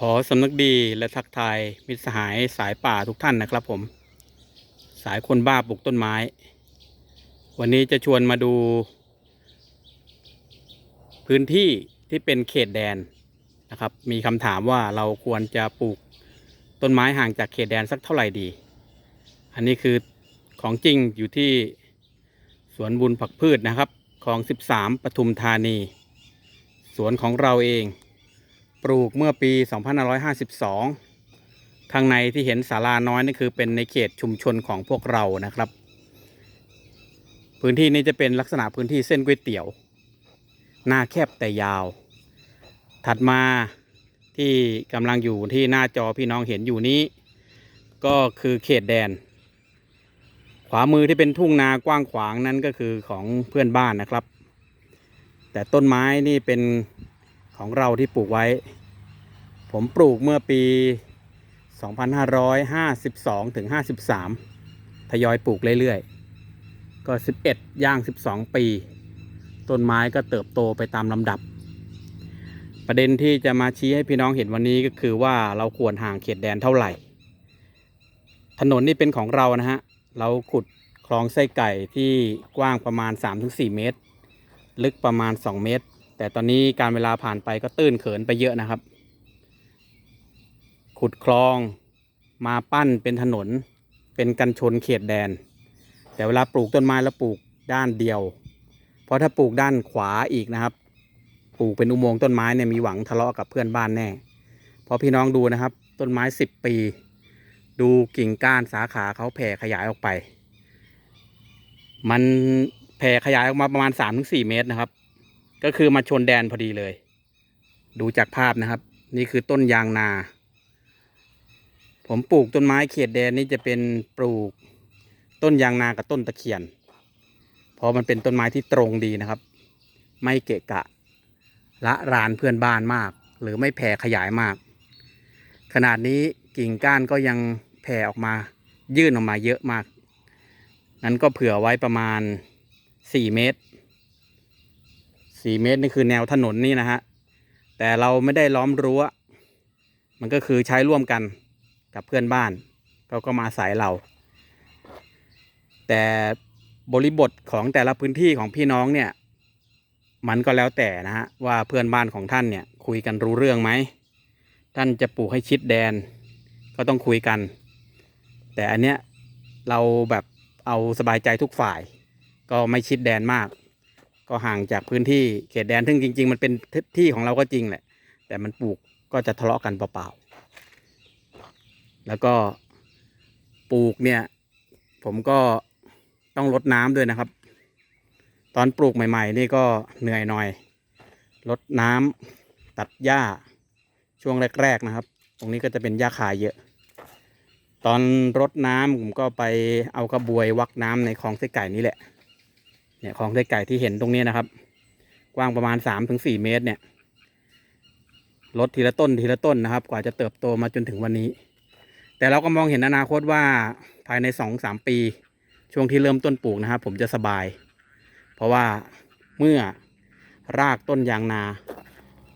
ขอสำนึกดีและทักทายมิตรสหายสายป่าทุกท่านนะครับผม สายคนบ้าปลูกต้นไม้ วันนี้จะชวนมาดู พื้นที่ที่เป็นเขตแดนนะครับ มีคำถามว่าเราควรจะปลูกต้นไม้ห่างจากเขตแดนสักเท่าไหร่ดี อันนี้คือของจริงอยู่ที่สวนบุญผักพืชนะครับ ของ 13ปทุมธานี สวนของเราเอง ปลูกเมื่อปี 2552 ข้างในที่เห็นศาลาน้อยนี่คือเป็นในเขตชุมชนของพวกเรานะครับ พื้นที่นี้จะเป็นลักษณะพื้นที่เส้นก๋วยเตี๋ยว หน้าแคบแต่ยาว ถัดมาที่กำลังอยู่ที่หน้าจอพี่น้องเห็นอยู่นี้ ก็คือเขตแดน ขวามือที่เป็นทุ่งนากว้างขวางนั้นก็คือของเพื่อนบ้านนะครับ แต่ต้นไม้นี่เป็น ของเราที่ปลูกไว้ ผมปลูกเมื่อปี 2552ถึง53 ทยอยปลูกเรื่อยๆ ก็ 11 ย่าง 12 ปี ต้นไม้ก็เติบโตไปตามลำดับ ประเด็นที่จะมาชี้ให้พี่น้องเห็นวันนี้ก็คือว่าเราควรห่างเขตแดนเท่าไหร่ ถนนนี่เป็นของเรานะฮะ เราขุดคลองไส้ไก่ที่กว้างประมาณ 3-4 เมตร ลึกประมาณ 2 เมตร แต่ตอนนี้การเวลาผ่านไปก็ตื้นเขินไปเยอะนะครับ ขุดคลองมาปั้นเป็นถนน เป็นกันชนเขตแดน แต่เวลาปลูกต้นไม้แล้วปลูกด้านเดียว เพราะถ้าปลูกด้านขวาอีกนะครับ ปลูกเป็นอุโมงค์ต้นไม้เนี่ยมีหวังทะเลาะกับเพื่อนบ้านแน่เพราะพี่น้องดูนะครับ ต้นไม้สิบปี ดูกิ่งก้านสาขาเขาแผ่ขยายออกไป มันแผ่ขยายออกมาประมาณ 3-4 เมตรนะครับ ก็คือมาชนแดนพอดีเลย ดูจากภาพนะครับ นี่คือต้นยางนา ผมปลูกต้นไม้เขตแดนนี่จะเป็นปลูกต้นยางนากับต้นตะเคียน เพราะมันเป็นต้นไม้ที่ตรงดีนะครับ ไม่เกะกะ ละรานเพื่อนบ้านมาก หรือไม่แผ่ขยายมาก ขนาดนี้กิ่งก้านก็ยังแผ่ออกมา ยื่นออกมาเยอะมาก นั้นก็เผื่อไว้ประมาณ 4 เมตร 4เมตรนี่คือแนวถนนนี่นะฮะ แต่เราไม่ได้ล้อมรั้ว มันก็คือใช้ร่วมกันกับเพื่อนบ้านเขาก็มาอายเรา แต่บริบทของแต่ละพื้นที่ของพี่น้องเนี่ย มันก็แล้วแต่นะฮะว่าเพื่อนบ้านของท่านเนี่ยคุยกันรู้เรื่องไหม ท่านจะปลูกให้ชิดแดน ก็ต้องคุยกัน แต่อันเนี้ยเราแบบเอาสบายใจทุกฝ่าย ก็ไม่ชิดแดนมาก ก็ห่างจากพื้นที่เขตแดนซึ่งจริง ๆ มันเป็นที่ของเราก็จริงแหละ แต่มันปลูกก็จะทะเลาะกันเปล่าๆแล้วก็ปลูกเนี่ย ผมก็ต้องลดน้ำด้วยนะครับ ตอนปลูกใหม่ ๆ นี่ก็เหนื่อยหน่อยลดน้ำตัดหญ้าช่วงแรก ๆนะครับ ตรงนี้ก็จะเป็นหญ้าคายเยอะ ตอนรดน้ำผมก็ไปเอากระบวยวักน้ำในคลองไส้ไก่นี่แหละ เนี่ยคลองไส้ไก่ที่เห็นตรงนี้นะครับ กว้างประมาณสามถึงสี่เมตรเนี่ยลดทีละต้นทีละต้นนะครับ กว่าจะเติบโตมาจนถึงวันนี้ แต่เราก็มองเห็นอนาคตว่าภายในสองสามปี ช่วงที่เริ่มต้นปลูกนะครับ ผมจะสบาย เพราะว่าเมื่อรากต้นยางนา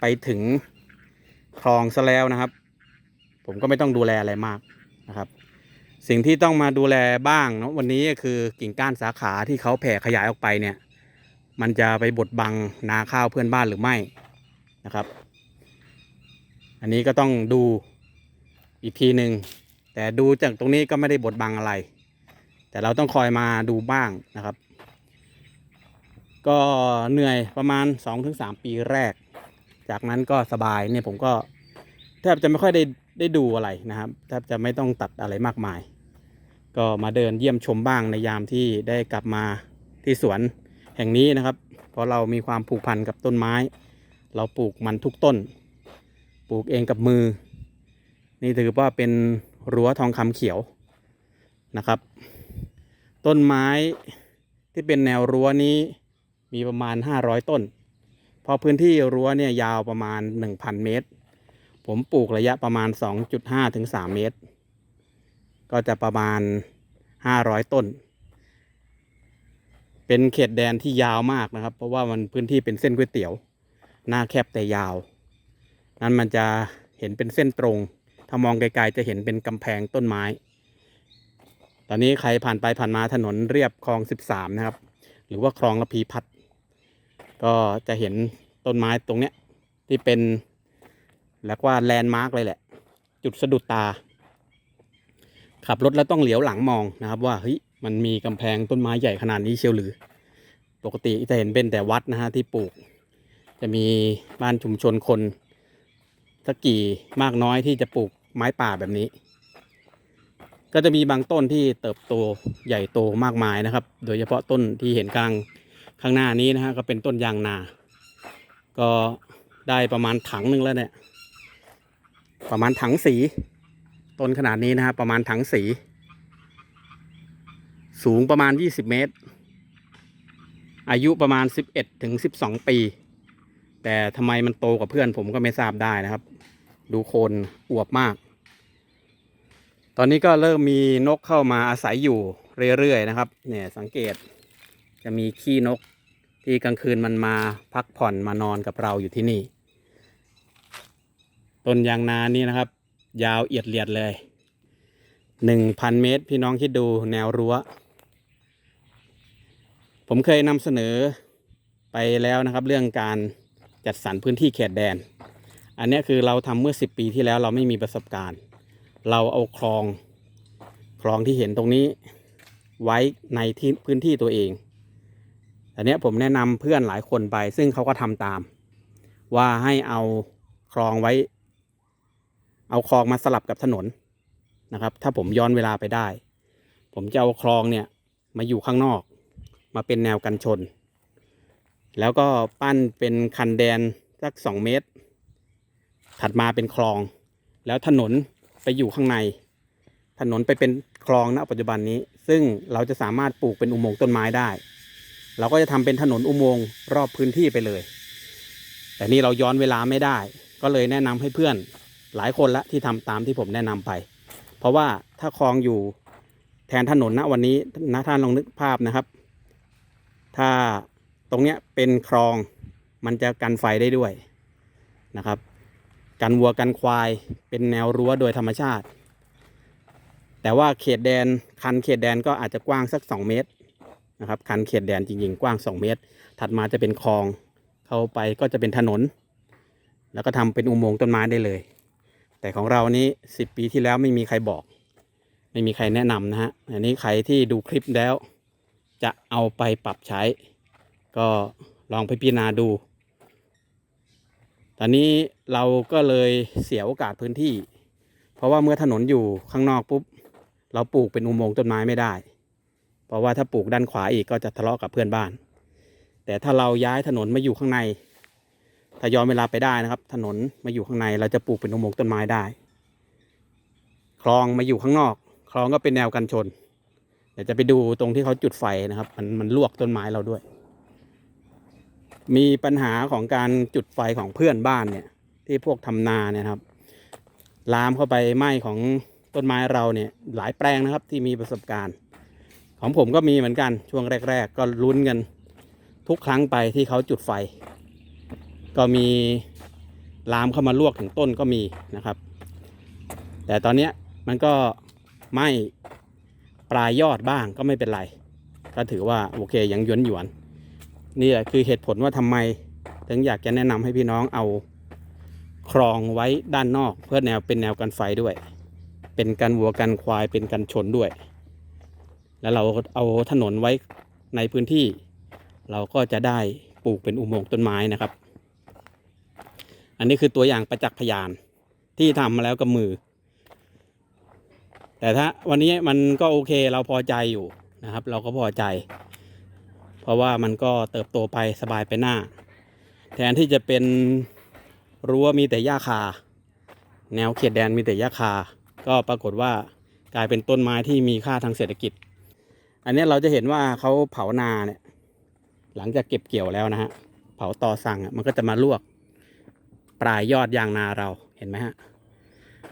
ไปถึงคลองซะแล้วนะครับ ผมก็ไม่ต้องดูแลอะไรมากนะครับ สิ่งที่ต้องมาดูแลบ้างเนาะวันนี้ก็คือกิ่งก้านสาขาที่เขาแผ่ขยายออกไปเนี่ย มันจะไปบดบังนาข้าวเพื่อนบ้านหรือไม่นะครับ อันนี้ก็ต้องดูอีกทีหนึ่งแต่ดูจากตรงนี้ก็ไม่ได้บดบังอะไร แต่เราต้องคอยมาดูบ้างนะครับ ก็เหนื่อยประมาณ 2-3 ปีแรก จากนั้นก็สบายเนี่ยผมก็แทบจะไม่ค่อยได้ ได้ดูอะไรนะครับแทบจะไม่ต้องตัดอะไรมากมาย ก็มาเดินเยี่ยมชมบ้างในยามที่ได้กลับมาที่สวนแห่งนี้นะครับ เพราะเรามีความผูกพันกับต้นไม้ เราปลูกมันทุกต้น ปลูกเองกับมือ นี่ถือว่าเป็นรั้วทองคำเขียวนะครับ ต้นไม้ที่เป็นแนวรั้วนี้มีประมาณ 500 ต้นพราะพื้นที่รั้วเนี่ยยาวประมาณ 1,000 เมตร ผมปลูกระยะประมาณ 2.5ถึง3เมตร ก็จะประมาณ 500 ต้น เป็นเขตแดนที่ยาวมากนะครับ เพราะว่ามันพื้นที่เป็นเส้นก๋วยเตี๋ยว หน้าแคบแต่ยาว นั้นมันจะเห็นเป็นเส้นตรง ถ้ามองไกลๆจะเห็นเป็นกำแพงต้นไม้ ตอนนี้ใครผ่านไปผ่านมาถนนเรียบคลองสิบสามนะครับ หรือว่าคลองระพีพัฒน์ก็จะเห็นต้นไม้ตรงเนี้ยที่เป็น เรียกว่าแลนด์มาร์กเลยแหละ จุดสะดุดตา ขับรถแล้วต้องเหลียวหลังมองนะครับว่าเฮ้ยมันมีกำแพงต้นไม้ใหญ่ขนาดนี้เชียวหรือ ปกติจะเห็นเป็นแต่วัดนะฮะที่ปลูก จะมีบ้านชุมชนคนสักกี่มากน้อยที่จะปลูกไม้ป่าแบบนี้ ก็จะมีบางต้นที่เติบโตใหญ่โตมากมายนะครับ โดยเฉพาะต้นที่เห็นกลางข้างหน้านี้นะฮะก็เป็นต้นยางนา ก็ได้ประมาณถังหนึ่งแล้วเนี่ย ประมาณถังสีต้นขนาดนี้นะฮะประมาณถังสี สูงประมาณ 20 เมตร อายุประมาณ 11ถึง12 ปี แต่ทำไมมันโตกว่าเพื่อนผมก็ไม่ทราบได้นะครับ ดูโคนอวบมาก ตอนนี้ก็เริ่มมีนกเข้ามาอาศัยอยู่เรื่อยๆนะครับ เนี่ยสังเกตจะมีขี้นกที่กลางคืนมันมาพักผ่อนมานอนกับเราอยู่ที่นี่ ต้นยางนานี่นะครับ ยาวเอียดเลียดเลยหนึ่งพันเมตร พี่น้องคิดดูแนวรั้ว ผมเคยนำเสนอไปแล้วนะครับ เรื่องการจัดสรรพื้นที่เขตแดน อันนี้คือเราทำเมื่อ 10 ปีที่แล้วเราไม่มีประสบการณ์ เราเอาคลองคลองที่เห็นตรงนี้ไว้ในที่พื้นที่ตัวเองอันนี้ผมแนะนำเพื่อนหลายคนไป ซึ่งเขาก็ทำตาม ว่าให้เอาคลองไว้ เอาคลองมาสลับกับถนนนะครับ ถ้าผมย้อนเวลาไปได้ ผมจะเอาคลองเนี่ยมาอยู่ข้างนอก มาเป็นแนวกันชน แล้วก็ปั้นเป็นคันแดนสักสองเมตร ถัดมาเป็นคลอง แล้วถนนไปอยู่ข้างใน ถนนไปเป็นคลองณปัจจุบันนี้ ซึ่งเราจะสามารถปลูกเป็นอุโมงค์ต้นไม้ได้ เราก็จะทำเป็นถนนอุโมงค์รอบพื้นที่ไปเลย แต่นี่เราย้อนเวลาไม่ได้ ก็เลยแนะนำให้เพื่อน หลายคนละที่ทำตามที่ผมแนะนำไป เพราะว่าถ้าคลองอยู่แทนถนนณวันนี้นะท่านลองนึกภาพนะครับ ถ้าตรงเนี้ยเป็นคลองมันจะกันไฟได้ด้วยนะครับ กันวัวกันควายเป็นแนวรั้วโดยธรรมชาติ แต่ว่าเขตแดนคันเขตแดนก็อาจจะกว้างสัก 2 เมตรนะครับ คันเขตแดนจริงๆ กว้าง 2 เมตร ถัดมาจะเป็นคลองเข้าไปก็จะเป็นถนน แล้วก็ทำเป็นอุโมงค์ต้นไม้ได้เลย แต่ของเรานี้10ปีที่แล้วไม่มีใครบอก ไม่มีใครแนะนำนะฮะอันนี้ใครที่ดูคลิปแล้ว จะเอาไปปรับใช้ ก็ลองไปพิจารณาดู ตอนนี้เราก็เลยเสียโอกาสพื้นที่ เพราะว่าเมื่อถนนอยู่ข้างนอกปุ๊บ เราปลูกเป็นอุโมงค์ต้นไม้ไม่ได้ เพราะว่าถ้าปลูกด้านขวาอีกก็จะทะเลาะกับเพื่อนบ้าน แต่ถ้าเราย้ายถนนมาอยู่ข้างใน ถ้าย้อนเวลาไปได้นะครับ ถนนมาอยู่ข้างในเราจะปลูกเป็นอุโมงค์ต้นไม้ได้ คลองมาอยู่ข้างนอก คลองก็เป็นแนวกันชน เดี๋ยวจะไปดูตรงที่เขาจุดไฟนะครับ มันมันลวกต้นไม้เราด้วย มีปัญหาของการจุดไฟของเพื่อนบ้านเนี่ย ที่พวกทำนาเนี่ยครับ ลามเข้าไปไหม้ของต้นไม้เราเนี่ย หลายแปลงนะครับที่มีประสบการณ์ ของผมก็มีเหมือนกันช่วงแรก ๆ ก็ลุ้นกันทุกครั้งไปที่เขาจุดไฟ ก็มีลามเข้ามาลวกถึงต้นก็มีนะครับ แต่ตอนนี้มันก็ไหม้ปลายยอดบ้างก็ไม่เป็นไร ก็ถือว่าโอเคยังหยวนหยวนนี่แหละคือเหตุผลว่าทำไมถึงอยากจะแนะนำให้พี่น้องเอาคลองไว้ด้านนอกเพื่อแนวเป็นแนวกันไฟด้วย เป็นกันวัวกันควายเป็นกันชนด้วย แล้วเราเอาถนนไว้ในพื้นที่ เราก็จะได้ปลูกเป็นอุโมงค์ต้นไม้นะครับ อันนี้คือตัวอย่างประจักษ์พยานที่ทำมาแล้วกับมือ แต่ถ้าวันนี้มันก็โอเคเราพอใจอยู่นะครับ เราก็พอใจ เพราะว่ามันก็เติบโตไปสบายไปหน้า แทนที่จะเป็นรั้วมีแต่หญ้าคา แนวเขตแดนมีแต่หญ้าคา ก็ปรากฏว่ากลายเป็นต้นไม้ที่มีค่าทางเศรษฐกิจ อันนี้เราจะเห็นว่าเขาเผานาเนี่ยหลังจากเก็บเกี่ยวแล้วนะฮะเผาต่อสั่งมันก็จะมาลวก ปลายยอดยางนาเราเห็นไหมฮะ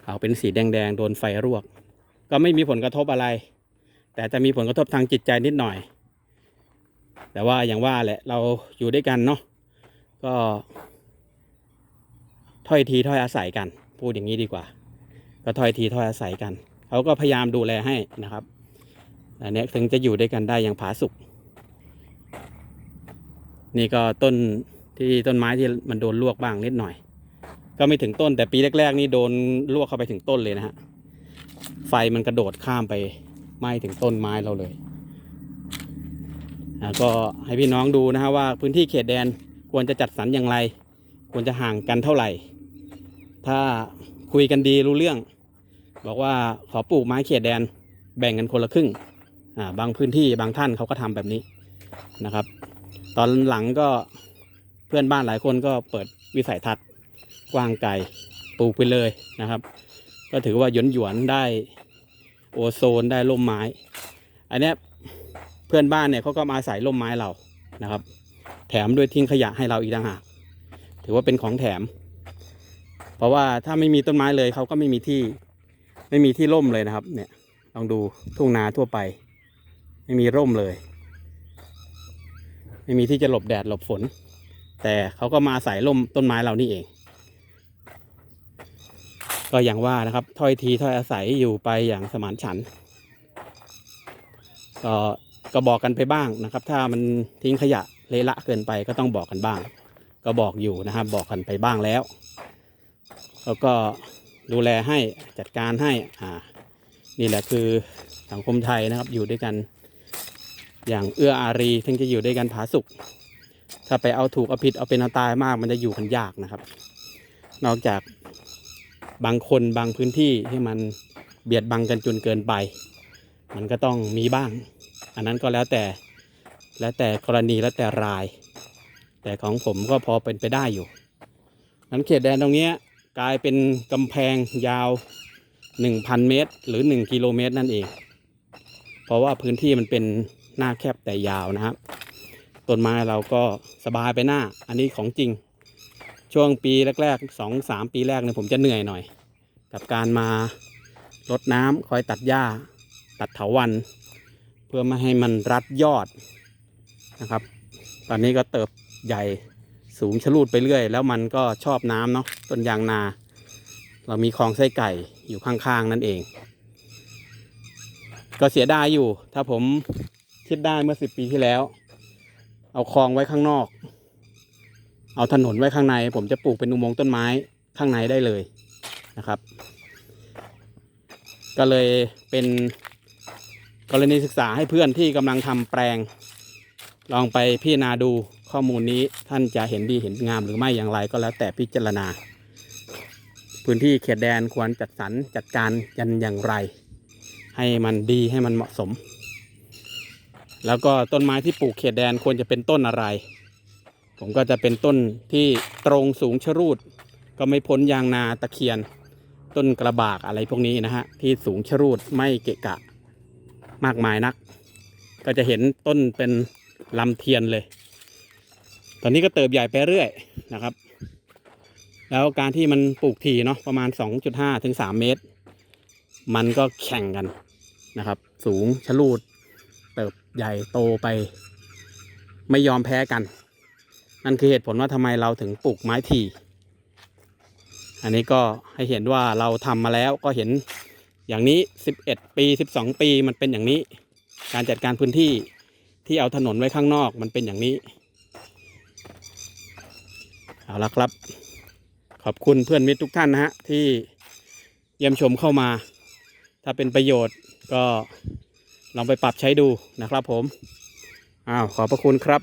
เผาเป็นสีแดงๆโดนไฟลวก ก็ไม่มีผลกระทบอะไร แต่จะมีผลกระทบทางจิตใจนิดหน่อย แต่ว่าอย่างว่าแหละเราอยู่ด้วยกันเนาะก็ถ้อยทีถ้อยอาศัยกัน พูดอย่างนี้ดีกว่า ก็ถ้อยทีถ้อยอาศัยกันเขาก็พยายามดูแลให้นะครับอันเนี้ยถึงจะอยู่ด้วยกันได้อย่างผาสุกนี่ก็ต้นที่ต้นไม้ที่มันโดนลวกบ้างนิดหน่อย ก็ไม่ถึงต้นแต่ปีแรกๆ นี่โดนลวกเข้าไปถึงต้นเลยนะฮะ ไฟมันกระโดดข้ามไปไหม้ถึงต้นไม้เราเลยอ่าก็ให้พี่น้องดูนะฮะว่าพื้นที่เขตแดนควรจะจัดสรรอย่างไร ควรจะห่างกันเท่าไหร่ ถ้าคุยกันดีรู้เรื่อง บอกว่าขอปลูกไม้เขตแดนแบ่งกันคนละครึ่งอ่าบางพื้นที่บางท่านเขาก็ทำแบบนี้นะครับ ตอนหลังก็เพื่อนบ้านหลายคนก็เปิดวิสัยทัศน์ กว้างไกลปลูกไปเลยนะครับ ก็ถือว่าหยวนหยวนๆได้โอโซนได้ร่มไม้ อันนี้เพื่อนบ้านเนี่ยเขาก็มาอาศัยร่มไม้เรานะครับ แถมด้วยทิ้งขยะให้เราอีกต่างหากถือว่าเป็นของแถม เพราะว่าถ้าไม่มีต้นไม้เลยเขาก็ไม่มีที่ไม่มีที่ร่มเลยนะครับ เนี่ยลองดูทุ่งนาทั่วไป ไม่มีร่มเลย ไม่มีที่จะหลบแดดหลบฝน แต่เขาก็มาอาศัยร่มต้นไม้เรานี่เอง ก็อย่างว่านะครับถ้อยทีถ้อยอาศัยอยู่ไปอย่างสมานฉันท์ก็ก็บอกกันไปบ้างนะครับ ถ้ามันทิ้งขยะเละละเกินไปก็ต้องบอกกันบ้าง ก็บอกอยู่นะครับ บอกกันไปบ้างแล้ว แล้วก็ดูแลให้จัดการให้อ่านี่แหละคือสังคมไทยนะครับอยู่ด้วยกันอย่างเอื้ออารีถึงจะอยู่ด้วยกันผาสุกถ้าไปเอาถูกเอาผิดเอาเป็นเอาตายมากมันจะอยู่กันยากนะครับ นอกจาก บางคนบางพื้นที่ที่มันเบียดบังกันจนเกินไป มันก็ต้องมีบ้าง อันนั้นก็แล้วแต่แล้วแต่กรณีแล้วแต่ราย แต่ของผมก็พอเป็นไปได้อยู่นั้นเขตแดนตรงนี้กลายเป็นกำแพงยาว 1,000 เมตร หรือ 1 กิโลเมตรนั่นเอง เพราะว่าพื้นที่มันเป็นหน้าแคบแต่ยาวนะครับ ต้นไม้เราก็สบายไปหน้า อันนี้ของจริง ช่วงปีแรกๆสองสามปีแรกเนี่ยผมจะเหนื่อยหน่อย กับการมารดน้ำคอยตัดหญ้า ตัดเถาวันเพื่อไม่ให้มันรัดยอดนะครับ ตอนนี้ก็เติบใหญ่สูงชะลูดไปเรื่อย แล้วมันก็ชอบน้ำเนาะต้นยางนา เรามีคลองไส้ไก่อยู่ข้างๆ นั่นเอง ก็เสียดายอยู่ ถ้าผมคิดได้เมื่อสิบปีที่แล้ว เอาคลองไว้ข้างนอก เอาถนนไว้ข้างใน ผมจะปลูกเป็นอุโมงค์ต้นไม้ข้างในได้เลยนะครับ ก็เลยเป็นกรณีศึกษาให้เพื่อนที่กำลังทำแปลง ลองไปพิจารณาดูข้อมูลนี้ท่านจะเห็นดีเห็นงามหรือไม่อย่างไรก็แล้วแต่พิจารณา พื้นที่เขตแดนควรจัดสรรจัดการกันอย่างไร ให้มันดีให้มันเหมาะสม แล้วก็ต้นไม้ที่ปลูกเขตแดนควรจะเป็นต้นอะไร ผมก็จะเป็นต้นที่ตรงสูงชรูด ก็ไม่พ้นยางนาตะเคียน ต้นกระบากอะไรพวกนี้นะฮะที่สูงชรูดไม่เกะกะมากมายนัก ก็จะเห็นต้นเป็นลำเทียนเลย ตอนนี้ก็เติบใหญ่ไปเรื่อยนะครับ แล้วการที่มันปลูกทีเนาะประมาณ 2.5ถึง3เมตร มันก็แข่งกันนะครับ สูงชะลูด เติบใหญ่โตไป ไม่ยอมแพ้กัน นั่นคือเหตุผลว่าทำไมเราถึงปลูกไม้ทีอันนี้ก็ให้เห็นว่าเราทำมาแล้วก็เห็นอย่างนี้ 11 ปี 12 ปีมันเป็นอย่างนี้ การจัดการพื้นที่ที่เอาถนนไว้ข้างนอกมันเป็นอย่างนี้ เอาละครับ ขอบคุณเพื่อนมิตรทุกท่านนะฮะ ที่เยี่ยมชมเข้ามา ถ้าเป็นประโยชน์ก็ลองไปปรับใช้ดูนะครับผม อ้าว ขอบพระคุณครับ